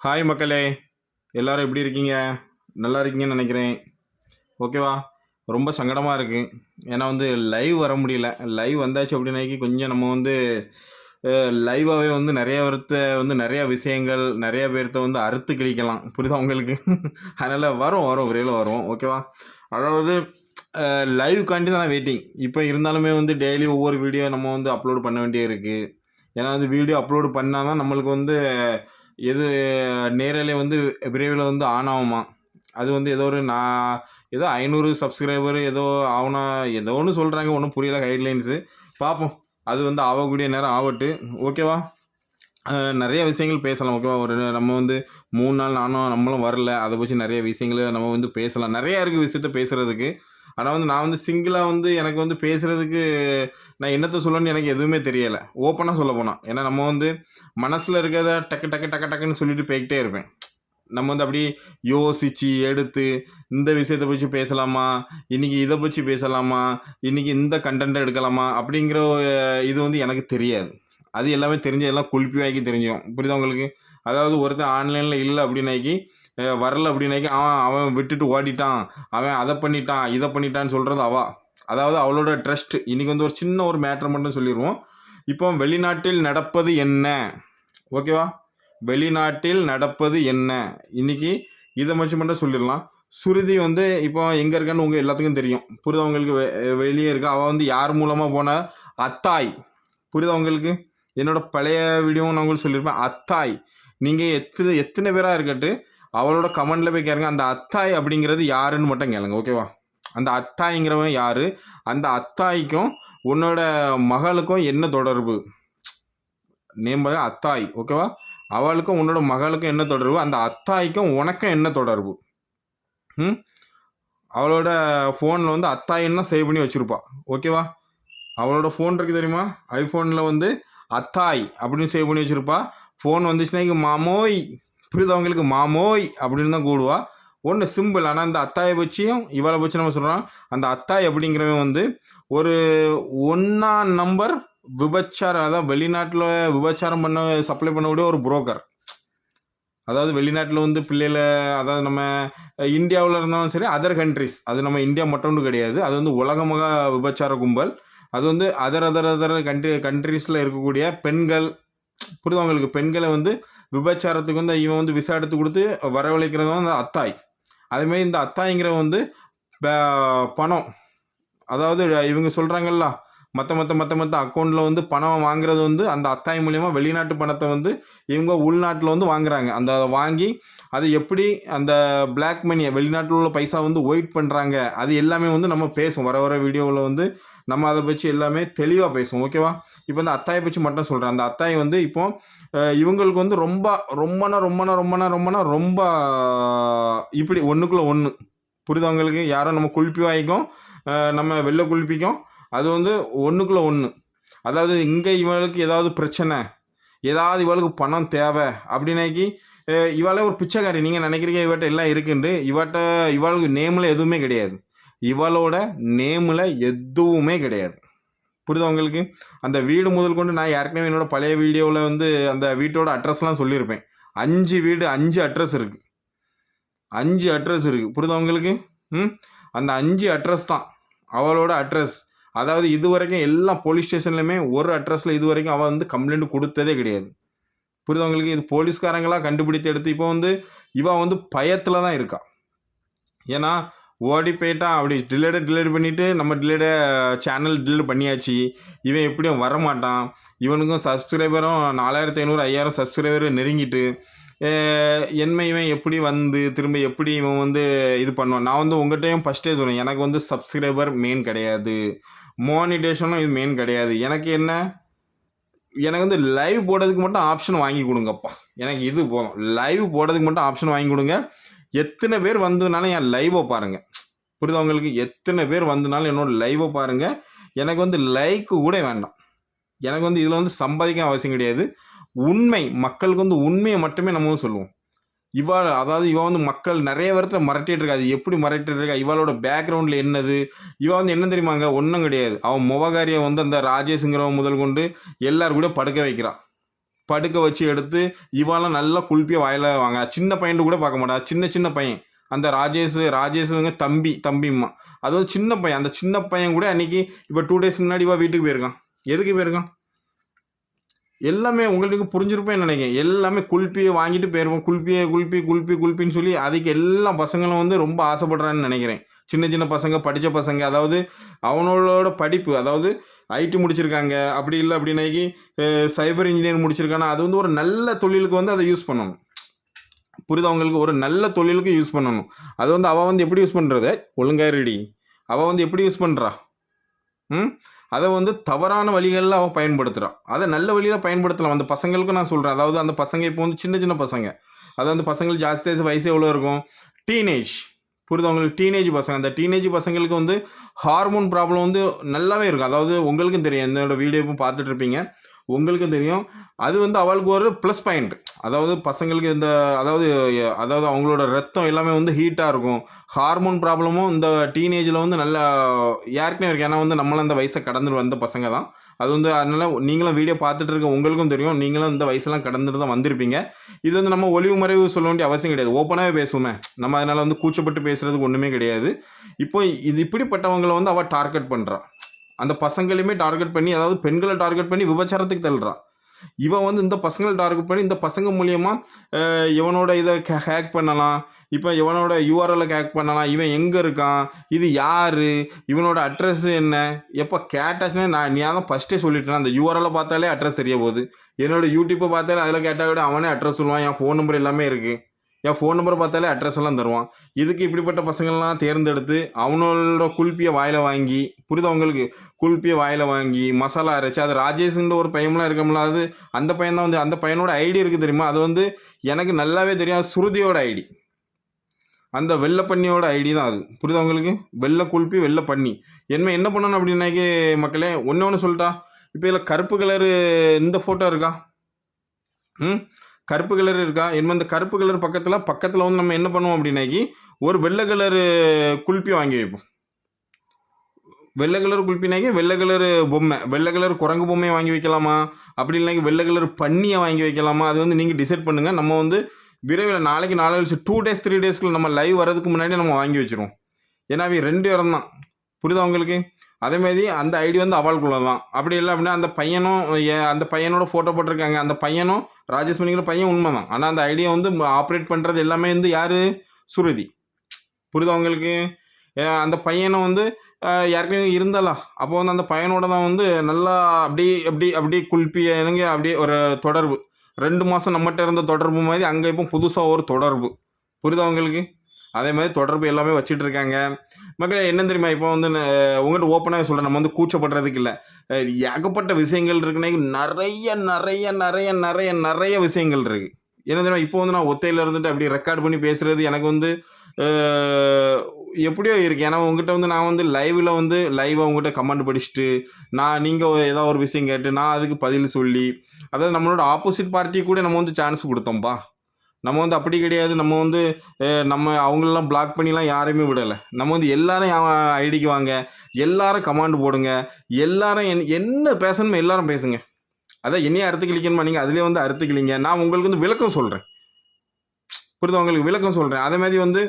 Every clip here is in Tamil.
ஹாய் மக்களே எல்லோரும் எப்படி இருக்கீங்க? நல்லா இருக்கீங்கன்னு நினைக்கிறேன். ஓகேவா? ரொம்ப சங்கடமாக இருக்குது ஏன்னா வந்து லைவ் வர முடியல. லைவ் வந்தாச்சு அப்படின்னாக்கி கொஞ்சம் நம்ம வந்து லைவாகவே வந்து நிறைய வருத்த வந்து நிறையா விஷயங்கள் நிறைய பேர்த்த வந்து அறுத்து கிழிக்கலாம். புரியுதா உங்களுக்கு? அதனால் வரும் வரும் விரைவில் வரும் ஓகேவா? அதாவது லைவுக்காண்டி தான் வெயிட்டிங் இப்போ இருந்தாலுமே வந்து டெய்லி ஒவ்வொரு வீடியோ நம்ம வந்து அப்லோடு பண்ண வேண்டியது இருக்குது ஏன்னா வந்து வீடியோ அப்லோடு பண்ணால் தான் நம்மளுக்கு வந்து எது நேரலை வந்து விரைவில் வந்து ஆன் ஆகுமா? அது வந்து ஏதோ ஒரு நான் ஏதோ ஐநூறு சப்ஸ்கிரைபர் ஏதோ ஆகுனா ஏதோ ஒன்று சொல்கிறாங்க ஒன்றும் புரியல கைட்லைன்ஸு பார்ப்போம் அது வந்து ஆகக்கூடிய நேரம் ஆகட்டு. ஓகேவா நிறைய விஷயங்கள் பேசலாம் ஓகேவா ஒரு நம்ம வந்து மூணு நாள் நானும் நம்மளும் வரல அதை பற்றி நிறைய விஷயங்களை நம்ம வந்து பேசலாம். நிறையா இருக்குது விஷயத்த பேசுகிறதுக்கு ஆனால் வந்து நான் வந்து சிங்கிளாக வந்து எனக்கு வந்து பேசுகிறதுக்கு நான் என்னத்தை சொல்லணும்னு எனக்கு எதுவுமே தெரியலை. ஓப்பனாக சொல்ல போனால் ஏன்னா நம்ம வந்து மனசில் இருக்கிறத டக்கு டக்கு டக்கு டக்குன்னு சொல்லிட்டு போய்கிட்டே இருப்பேன். நம்ம வந்து அப்படி யோசித்து எடுத்து இந்த விஷயத்தை பற்றி பேசலாமா? இன்றைக்கி இதை பற்றி பேசலாமா? இன்றைக்கி இந்த கண்டென்ட்டை எடுக்கலாமா? அப்படிங்கிற இது வந்து எனக்கு தெரியாது. அது எல்லாமே தெரிஞ்ச எல்லாம் குளிப்பி வாக்கி தெரிஞ்சிடும் புரியுதா உங்களுக்கு? அதாவது ஒருத்தர் ஆன்லைனில் இல்லை அப்படின்னாக்கி வரல அப்படின்னாக்கி அவன் அவன் விட்டுட்டு ஓடிட்டான். அவன் அதை பண்ணிட்டான் இதை பண்ணிட்டான்னு சொல்கிறது அவா. அதாவது அவளோட ட்ரஸ்ட் இன்றைக்கி வந்து ஒரு சின்ன ஒரு மேட்ரு மட்டும் சொல்லிடுவோம் இப்போ வெளிநாட்டில் நடப்பது என்ன? ஓகேவா வெளிநாட்டில் நடப்பது என்ன? இன்னைக்கு இதை மட்டும் மட்டும் சொல்லிடலாம். சுருதி வந்து இப்போ எங்கே இருக்கான்னு உங்கள் எல்லாத்துக்கும் தெரியும். புரிதவங்களுக்கு வெ வெளியே இருக்கா. அவள் வந்து யார் மூலமாக போன? அத்தாய். புரிதவங்களுக்கு உங்களுக்கு? என்னோட பழைய வீடியோவும் நான் உங்களுக்கு சொல்லியிருப்பேன் அத்தாய். நீங்கள் எத்தனை எத்தனை பேராக இருக்கட்டு அவளோட கமெண்ட்டில் போய் கேளுங்க. அந்த அத்தாய் அப்படிங்கிறது யாருன்னு மட்டும் கேளுங்க ஓகேவா அந்த அத்தாய்ங்கிறவன் யார்? அந்த அத்தாய்க்கும் உன்னோட மகளுக்கும் என்ன தொடர்பு? நேம் வந்து அத்தாய் ஓகேவா அவளுக்கும் உன்னோட மகளுக்கும் என்ன தொடர்பு? அந்த அத்தாய்க்கும் உனக்கும் என்ன தொடர்பு? ம்? அவளோட ஃபோனில் வந்து அத்தாயின்னா தான் சேவ் பண்ணி வச்சுருப்பா ஓகேவா அவளோட ஃபோன் இருக்குது தெரியுமா? ஐஃபோனில் வந்து அத்தாய் அப்படின்னு சேவ் பண்ணி வச்சுருப்பா. ஃபோன் வந்துச்சுன்னா இங்கே மாமோய்! புரியுது அவங்களுக்கு மாமோய் அப்படின்னு தான் கூடுவா. ஒன்று சிம்பிள். ஆனால் அந்த அத்தாயை பற்றியும் இவளை பற்றி நம்ம சொல்கிறோம் அந்த அத்தாய் அப்படிங்கிறவன் வந்து ஒரு ஒன்றா நம்பர் விபச்சாரம் அதாவது வெளிநாட்டில் விபச்சாரம் பண்ண சப்ளை பண்ணக்கூடிய ஒரு புரோக்கர் அதாவது வெளிநாட்டில் வந்து பிள்ளைகளை அதாவது நம்ம இந்தியாவில் இருந்தாலும் சரி அதர் கண்ட்ரிஸ் அது நம்ம இந்தியா மட்டும் கிடையாது. அது வந்து உலகமாக விபச்சார கும்பல். அது வந்து அதர் அதர் அதர் கண்ட்ரி கண்ட்ரீஸில் இருக்கக்கூடிய பெண்கள் புரிதவங்களுக்கு அவங்களுக்கு பெண்களை வந்து விபச்சாரத்துக்கு வந்து இவன் வந்து விசா எடுத்து கொடுத்து வரவழைக்கிறது வந்து அத்தாய். அதுமாரி இந்த அத்தாய்ங்கிற வந்து பணம். அதாவது இவங்க சொல்கிறாங்கல்ல மற்ற மற்ற மற்ற மற்ற அக்கௌண்ட்டில் வந்து பணம் வாங்குறது வந்து அந்த அத்தாய் மூலியமாக வெளிநாட்டு பணத்தை வந்து இவங்க உள்நாட்டில் வந்து வாங்குறாங்க. அந்த வாங்கி அது எப்படி அந்த பிளாக் மணியை வெளிநாட்டில் உள்ள பைசா வந்து ஒயிட் பண்ணுறாங்க அது எல்லாமே வந்து நம்ம பேசும். வர வர வீடியோவில் வந்து நம்ம அதை பற்றி எல்லாமே தெளிவாக பேசுவோம் ஓகேவா? இப்போ இந்த அத்தாயை பற்றி மட்டும் சொல்கிறேன் அந்த அத்தாய் வந்து இப்போ இவங்களுக்கு வந்து ரொம்ப ரொம்பனா ரொம்பனா ரொம்பனா ரொம்பனா ரொம்ப இப்படி ஒன்றுக்குள்ளே ஒன்று புரிதவங்களுக்கு யாரோ யாரும் நம்ம குளிப்பி வாங்கிக்கும் நம்ம வெளில குளிப்பிக்கும் அது வந்து ஒன்றுக்குள்ளே ஒன்று அதாவது இங்கே இவளுக்கு ஏதாவது பிரச்சனை ஏதாவது இவளுக்கு பணம் தேவை அப்படின்னாக்கி இவளே ஒரு பிச்சைக்காரி. நீங்கள் நினைக்கிறீங்க இவட்ட எல்லாம் இருக்குண்டு இவட்ட இவளுக்கு நேமில் எதுவுமே கிடையாது. இவளோட நேமில் எதுவுமே கிடையாது. புரியுதா உங்களுக்கு? அந்த வீடு முதல் கொண்டு நான் ஏற்கனவே என்னோட பழைய வீடியோவில் வந்து அந்த வீட்டோட அட்ரஸ்லாம் சொல்லியிருப்பேன். அஞ்சு வீடு அஞ்சு அட்ரஸ் இருக்குது அஞ்சு அட்ரஸ் இருக்குது புரியுதா உங்களுக்கு? ம்? அந்த அஞ்சு அட்ரஸ் தான் அவளோட அட்ரஸ் அதாவது இது வரைக்கும் எல்லா போலீஸ் ஸ்டேஷன்லையுமே ஒரு அட்ரஸில் இது வரைக்கும் அவள் வந்து கம்ப்ளைண்ட் கொடுத்ததே கிடையாது. புரியுதா உங்களுக்கு? இது போலீஸ்காரங்களாக கண்டுபிடித்து எடுத்து இப்போ வந்து இவள் வந்து பயத்தில் தான் இருக்கா. ஏன்னா ஓடி போயிட்டான் அப்படி டிலேட்டை டிலேட் பண்ணிவிட்டு நம்ம டிலேட சேனல் டிலேட் பண்ணியாச்சு. இவன் எப்படியும் வரமாட்டான். இவனுக்கும் சப்ஸ்கிரைபரும் நாலாயிரத்தி ஐநூறு ஐயாயிரம் சப்ஸ்கிரைபர் நெருங்கிட்டு என்மை என்ன இவன் எப்படி வந்து திரும்ப எப்படி இவன் வந்து இது பண்ணுவான்? நான் வந்து உங்கள்கிட்டயும் ஃபஸ்ட்டே சொன்னேன் எனக்கு வந்து சப்ஸ்கிரைபர் மெயின் கிடையாது. மோனிடேஷனும் இது மெயின் கிடையாது. எனக்கு என்ன? எனக்கு வந்து லைவ் போடுறதுக்கு மட்டும் ஆப்ஷன் வாங்கி கொடுங்கப்பா. எனக்கு இது போதும். லைவ் போடுறதுக்கு மட்டும் ஆப்ஷன் வாங்கி கொடுங்க. எத்தனை பேர் வந்ததுனாலும் என் லைவை பாருங்கள் புரியுதா உங்களுக்கு? எத்தனை பேர் வந்தனாலும் என்னோட லைவை பாருங்கள் எனக்கு வந்து லைக்கு கூட வேண்டாம். எனக்கு வந்து இதில் வந்து சம்பாதிக்க அவசியம் கிடையாது. உண்மை மக்களுக்கு வந்து உண்மையை மட்டுமே நம்ம வந்து சொல்லுவோம். இவா அதாவது இவன் வந்து மக்கள் நிறைய பேரத்தில் மிரட்டிட்டு இருக்கா. அது எப்படி மிரட்டிட்டு இருக்கா? இவளோட பேக்ரவுண்டில் என்னது? இவன் வந்து என்ன தெரியுமாங்க? ஒன்றும் கிடையாது. அவன் முவகாரியை வந்து அந்த ராஜேஷுங்கிறவன் முதல் கொண்டு எல்லாரும் கூட படுக்க வைக்கிறான் படுக்க வச்சு எடுத்து இவாலாம் நல்லா குல்பியை வாயில் வாங்க சின்ன பையன் கூட பார்க்க மாட்டா. சின்ன சின்ன பையன். அந்த ராஜேஷ் ராஜேஷுங்க தம்பி தம்பிம்மா அது வந்து சின்ன பையன். அந்த சின்ன பையன் கூட அன்னைக்கு இப்போ டூ டேஸ் முன்னாடி வா வீட்டுக்கு போயிருக்கான். எதுக்கு போயிருக்கான்? எல்லாமே உங்களுக்கு புரிஞ்சிருப்பேன் நினைக்கிறேன். எல்லாமே குல்பியை வாங்கிட்டு போயிருப்போம் குல்பியை குல்பி குல்பி குல்பின்னு சொல்லி அதுக்கு எல்லா பசங்களும் வந்து ரொம்ப ஆசைப்படுறான்னு நினைக்கிறேன். சின்ன சின்ன பசங்க படித்த பசங்க அதாவது அவனோட படிப்பு அதாவது ஐடி முடிச்சிருக்காங்க அப்படி இல்லை அப்படின்னாக்கி சைபர் இன்ஜினியர் முடிச்சிருக்கானா அது வந்து ஒரு நல்ல தொழிலுக்கு வந்து அதை யூஸ் பண்ணணும். புரியுது அவங்களுக்கு ஒரு நல்ல தொழிலுக்கு யூஸ் பண்ணணும். அது வந்து அவள் வந்து எப்படி யூஸ் பண்ணுறது ஒழுங்காக ரெடி அவள் வந்து எப்படி யூஸ் பண்ணுறா ம்? அதை வந்து தவறான வழிகளில் அவள் பயன்படுத்துகிறான் அதை நல்ல வழியில் பயன்படுத்தலாம். அந்த பசங்களுக்கும் நான் சொல்கிறேன் அதாவது அந்த பசங்க இப்போ வந்து சின்ன சின்ன பசங்க. அதாவது அந்த பசங்களுக்கு ஜாஸ்தி வயசு எவ்வளோ இருக்கும்? டீனேஜ் புரியுதா? உங்களுக்கு டீனேஜ் பசங்க. அந்த டீனேஜ் பசங்களுக்கு வந்து ஹார்மோன் ப்ராப்ளம் வந்து நல்லாவே இருக்கும். அதாவது உங்களுக்கும் தெரியும். என்னோட வீடியோவும் பார்த்துட்டு இருப்பீங்க. உங்களுக்கும் தெரியும். அது வந்து அவளுக்கு ஒரு ப்ளஸ் பாயிண்ட் அதாவது பசங்களுக்கு இந்த அதாவது அதாவது அவங்களோட ரத்தம் எல்லாமே வந்து ஹீட்டாக இருக்கும். ஹார்மோன் ப்ராப்ளமும் இந்த டீனேஜில் வந்து நல்லா யாருக்குமே இருக்கு. ஏன்னா வந்து நம்மளும் அந்த வயசை கடந்து வந்த பசங்க தான். அது வந்து அதனால் நீங்களும் வீடியோ பார்த்துட்டு இருக்க உங்களுக்கும் தெரியும். நீங்களும் இந்த வயசெல்லாம் கடந்துட்டு தான் வந்திருப்பீங்க. இது வந்து நம்ம ஒளிவு மறைவு சொல்ல வேண்டிய அவசியம் கிடையாது. ஓப்பனாகவே பேசுவோமே. நம்ம அதனால் வந்து கூச்சப்பட்டு பேசுகிறதுக்கு ஒன்றுமே கிடையாது. இப்போ இது இப்படிப்பட்டவங்களை வந்து அவள் டார்கெட் பண்ணுறான் அந்த பசங்களையுமே டார்கெட் பண்ணி அதாவது பெண்களை டார்கெட் பண்ணி விபச்சாரத்துக்கு தள்ளுறான் இவன் வந்து இந்த பசங்களை டார்கெட் பண்ணி இந்த பசங்க மூலியமாக இவனோட இதை ஹேக் பண்ணலாம். இப்போ இவனோட யூஆர்எல்லை ஹேக் பண்ணலாம். இவன் எங்கே இருக்கான்? இது யார்? இவனோட அட்ரஸ் என்ன? எப்போ கேட்டாச்சுன்னா நான் நீ தான் ஃபஸ்ட்டே சொல்லிட்டேன். அந்த யூஆர்எல்லை பார்த்தாலே அட்ரஸ் தெரிய போகுது. என்னோட யூடியூப்பை பார்த்தாலே அதில் கேட்டால் கூட அவனே அட்ரஸ் சொல்லுவான். என் ஃபோன் நம்பர் எல்லாமே இருக்குது என் ஃபோன் நம்பர் பார்த்தாலே அட்ரஸ் எல்லாம் தருவான். இதுக்கு இப்படிப்பட்ட பசங்கள்லாம் தேர்ந்தெடுத்து அவனோட குல்பியை வாயில் வாங்கி புரியுதா அவங்களுக்கு குல்பியை வாயில் வாங்கி மசாலா அரைச்சி அது ராஜேஷ்ன்ற ஒரு பையன்லாம் இருக்கமுல்ல அது அந்த பையன் தான் வந்து அந்த பையனோட ஐடி இருக்குது தெரியுமா? அது வந்து எனக்கு நல்லாவே தெரியும் அது சுருதியோட ஐடி அந்த வெள்ளை பண்ணியோட ஐடி தான் அது. புரியுதா உங்களுக்கு? வெள்ளை குல்பி வெள்ளை பண்ணி என்ன என்ன பண்ணணும் அப்படின்னாக்கி மக்களே ஒன்று ஒன்று சொல்லிட்டா. இப்போ இதில் கருப்பு கலரு இந்த ஃபோட்டோ இருக்கா? ம்? கருப்பு கலர் இருக்கா? என்ன இந்த கருப்பு கலர் பக்கத்தில் பக்கத்தில் வந்து நம்ம என்ன பண்ணுவோம் அப்படின்னாக்கி ஒரு வெள்ளை கலரு குல்பி வாங்கி வைப்போம். வெள்ளை கலர் குல்பினாக்கி வெள்ளை கலர் பொம்மை வெள்ளை கலர் குரங்கு பொம்மையை வாங்கி வைக்கலாமா? அப்படி இல்லைனாக்கி வெள்ளை கலர் பன்னியை வாங்கி வைக்கலாமா? அது வந்து நீங்கள் டிசைட் பண்ணுங்கள் நம்ம வந்து விரைவில் நாளைக்கு நாலு கழிச்சு டூ டேஸ் த்ரீ டேஸ்க்குள்ள நம்ம லைவ் வரதுக்கு முன்னாடி நம்ம வாங்கி வச்சிருவோம். ஏன்னா அவை ரெண்டு இடம் தான். புரியுதா உங்களுக்கு? அதேமாரி அந்த ஐடி வந்து அவளுக்குள்ள தான் அப்படி இல்லை அப்படின்னா அந்த பையனும் அந்த பையனோட ஃபோட்டோ போட்டிருக்காங்க. அந்த பையனும் ராஜேஷ் மணிங்கிற பையன் உண்மை தான் ஆனால் அந்த ஐடியா வந்து ஆப்ரேட் பண்ணுறது எல்லாமே வந்து யார்? சுருதி. புரியுதா உங்களுக்கு? அந்த பையனை வந்து அஹ், இருந்தாலா. அப்போ வந்து அந்த பையனோட தான் வந்து நல்லா அப்படி அப்படி அப்படி குல்பி எனக்கு அப்படியே ஒரு தொடர்பு. ரெண்டு மாதம் நம்மகிட்ட இருந்த தொடர்பு மாதிரி அங்கே இப்போ புதுசாக ஒரு தொடர்பு. புரியுதா உங்களுக்கு? அதே மாதிரி தொடர்பு எல்லாமே வச்சுட்டு இருக்காங்க மக்கள் என்ன தெரியுமா? இப்போ வந்து நான் உங்கள்கிட்ட ஓப்பனாக சொல்கிறேன் நம்ம வந்து கூச்சப்படுறதுக்கு இல்லை. ஏகப்பட்ட விஷயங்கள் இருக்குன்னா நிறைய நிறைய நிறைய நிறைய நிறைய விஷயங்கள் இருக்குது என்ன தெரியுமா? இப்போ வந்து நான் ஒத்தையில் இருந்துட்டு அப்படி ரெக்கார்ட் பண்ணி பேசுகிறது எனக்கு வந்து எப்படியோ இருக்குது ஏன்னா உங்ககிட்ட வந்து நான் வந்து லைவில் வந்து லைவாக உங்ககிட்ட கமெண்ட் படிச்சுட்டு நான் நீங்கள் ஏதாவது ஒரு விஷயம் கேட்டு நான் அதுக்கு பதில் சொல்லி அதாவது நம்மளோட ஆப்போசிட் பார்ட்டி கூட நம்ம வந்து சான்ஸ் கொடுத்தோம்ப்பா நம்ம வந்து அப்படி கிடையாது. நம்ம வந்து நம்ம அவங்களெல்லாம் பிளாக் பண்ணிலாம் யாரையுமே விடலை. நம்ம வந்து எல்லாரும் ஐடிக்கு வாங்க எல்லாரும் கமாண்ட் போடுங்க எல்லாரும் என் என்ன பேசணுமோ எல்லாரும் பேசுங்க. அதான் என்னையே அறுத்து கிளிக்கணுமா நீங்கள் அதிலே வந்து அறுத்து கிளிங்க நான் உங்களுக்கு வந்து விளக்கம் சொல்கிறேன் புரியுதா? உங்களுக்கு விளக்கம் சொல்கிறேன் அதே மாதிரி வந்து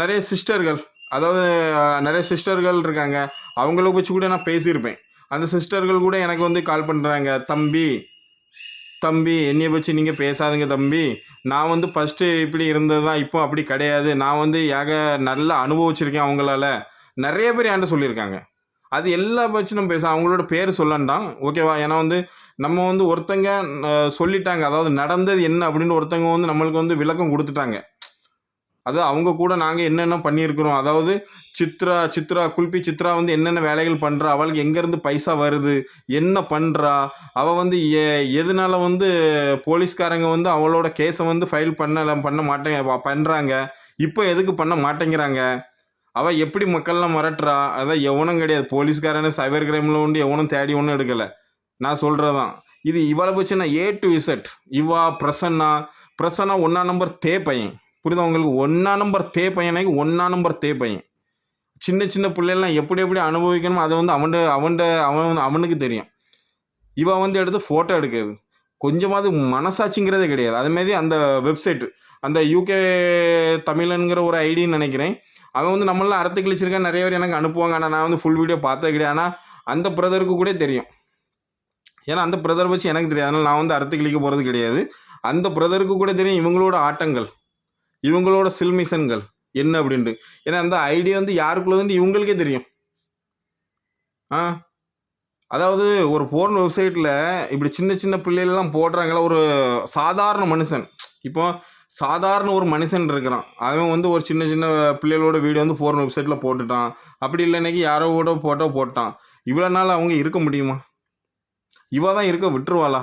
நிறைய சிஸ்டர்கள் அதாவது நிறைய சிஸ்டர்கள் இருக்காங்க. அவங்கள வச்சு கூட நான் பேசியிருப்பேன். அந்த சிஸ்டர்கள் கூட எனக்கு வந்து கால் பண்ணுறாங்க தம்பி தம்பி என்னைய பற்றி நீங்கள் பேசாதுங்க தம்பி. நான் வந்து ஃபஸ்ட்டு இப்படி இருந்தது தான் இப்போ அப்படி கிடையாது. நான் வந்து ஏக நல்லா அனுபவிச்சிருக்கேன் அவங்களால. நிறைய பேர் என்கிட்ட சொல்லியிருக்காங்க. அது எல்லா பற்றி நம்ம பேச அவங்களோட பேர் சொல்லண்டாம். ஓகேவா ஏன்னா வந்து நம்ம வந்து ஒருத்தங்க சொல்லிட்டாங்க. அதாவது நடந்தது என்ன அப்படின்னு ஒருத்தங்க வந்து நம்மளுக்கு வந்து விளக்கம் கொடுத்துட்டாங்க. அது அவங்க கூட நாங்கள் என்னென்ன பண்ணியிருக்கிறோம்? அதாவது சித்ரா சித்ரா குல்பி சித்ரா வந்து என்னென்ன வேலைகள் பண்ணுறா அவளுக்கு எங்கேருந்து பைசா வருது? என்ன பண்ணுறா அவள் வந்து எ எதனால வந்து போலீஸ்காரங்க வந்து அவளோட கேஸை வந்து ஃபைல் பண்ணலாம் பண்ண மாட்டேங்க பண்ணுறாங்க இப்போ எதுக்கு பண்ண மாட்டேங்கிறாங்க? அவள் எப்படி மக்கள்லாம் மிரட்டுறா? அதான் எவனும் கிடையாது. போலீஸ்காரனு சைபர் கிரைமில் உண்டு எவனும் தேடி ஒன்றும் எடுக்கலை. நான் சொல்கிறதான் இது இவ்வளவு வச்சு ஏ டு இசட் இவா பிரசன்னா பிரசன்னா ஒன்றா நம்பர் தே பையன். புரியுதா உங்களுக்கு? ஒன்றா நம்பர் தே பையனைக்கு ஒன்றா நம்பர் தே பையன். சின்ன சின்ன பிள்ளைலாம் எப்படி எப்படி அனுபவிக்கணுமோ அதை வந்து அவன் அவன் அவன் வந்து அவனுக்கு தெரியும். இவன் வந்து எடுத்து ஃபோட்டோ எடுக்கிறது கொஞ்சமாவது மனசாட்சிங்கிறதே கிடையாது. அதுமாரி அந்த வெப்சைட்டு அந்த யூகே தமிழனுங்கிற ஒரு ஐடின்னு நினைக்கிறேன். அவன் வந்து நம்மளாம் அறுத்து கிழிச்சிருக்கேன் நிறைய பேர் எனக்கு அனுப்புவாங்க. ஆனால் நான் வந்து ஃபுல் வீடியோ பார்த்தது கிடையாது. ஆனால் அந்த பிரதருக்கு கூட தெரியும். ஏன்னா அந்த பிரதர் வச்சு எனக்கு தெரியாது. அதனால் நான் வந்து அறுத்து கிழிக்க போகிறது கிடையாது. அந்த பிரதருக்கு கூட தெரியும் இவங்களோட ஆட்டங்கள். இவங்களோட சில்மிஷன்கள் என்ன அப்படின்ட்டு. ஏன்னா அந்த ஐடியா வந்து யாருக்குள்ளதுன்னு இவங்களுக்கே தெரியும். ஆ? அதாவது ஒரு போர்ன் வெப்சைட்டில் இப்படி சின்ன சின்ன பிள்ளைகள்லாம் போடுறாங்களா ஒரு சாதாரண மனுஷன். இப்போ சாதாரண ஒரு மனுஷன் இருக்கிறான். அவன் வந்து ஒரு சின்ன சின்ன பிள்ளைகளோட வீடியோ வந்து போர்ன் வெப்சைட்டில் போட்டுட்டான். அப்படி இல்லைனாக்கி யாரோ கூட போட்டோ போட்டான். இவ்வளோ நாள் அவங்க இருக்க முடியுமா? இவள் தான் இருக்க விட்டுருவாளா?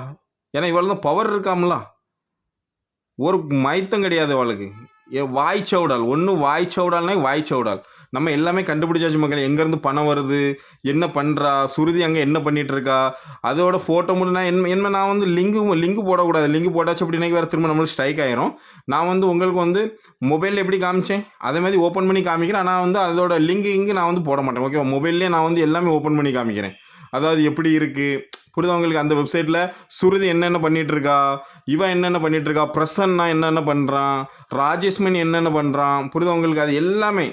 ஏன்னா இவள் தான் பவர் இருக்காமலா? ஒரு மைத்தம் கிடையாது அவளுக்கு. ஏ வாய் சவுடால். ஒன்று வாய் சவுடால்னா வாய் சவுடால். நம்ம எல்லாமே கண்டுபிடிச்சாச்சு மக்கள் எங்கேருந்து பணம் வருது என்ன பண்ணுறா சுருதி அங்கே என்ன பண்ணிகிட்டு இருக்கா அதோட ஃபோட்டோ மட்டும் நான் என்ன என்ன நான் வந்து லிங்கு லிங்க் போடக்கூடாது. லிங்க் போட்டாச்சு அப்படின்னா வேறு திரும்ப நம்மளுக்கு ஸ்ட்ரைக் ஆயிரும். நான் வந்து உங்களுக்கு வந்து மொபைலில் எப்படி காமிச்சேன் அதே மாதிரி ஓப்பன் பண்ணி காமிக்கிறேன். ஆனால் வந்து அதோட லிங்க் இங்கு நான் வந்து போட மாட்டேன். ஓகேவா மொபைல்லே நான் வந்து எல்லாமே ஓப்பன் பண்ணி காமிக்கிறேன். அதாவது எப்படி இருக்குது புரியுதா உங்களுக்கு அந்த வெப்சைட்டில் சுருதி என்னென்ன பண்ணிகிட்டு இருக்கா இவன் என்னென்ன பண்ணிகிட்டு இருக்கா பிரசன்னா என்னென்ன பண்ணுறான் ராஜேஷ்மன் என்னென்ன பண்ணுறான் புரியுதா உங்களுக்கு அது எல்லாமே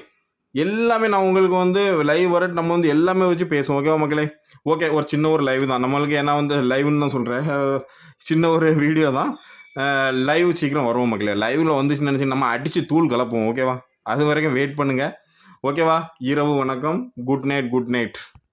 எல்லாமே நான் உங்களுக்கு வந்து லைவ் வரட்டு நம்ம வந்து எல்லாமே வச்சு பேசுவோம். ஓகேவா மக்களே? ஓகே ஒரு சின்ன ஒரு லைவ் தான். நம்மளுக்கு ஏன்னா வந்து லைவ்னு தான் சொல்கிறேன் சின்ன ஒரு வீடியோ தான். லைவ் சீக்கிரம் வருவோம் மக்களே. லைவில் வந்துச்சுன்னு நினச்சி நம்ம அடித்து தூள் கலப்போம் ஓகேவா அது வரைக்கும் வெயிட் பண்ணுங்கள் ஓகேவா இரவு வணக்கம். Good night good night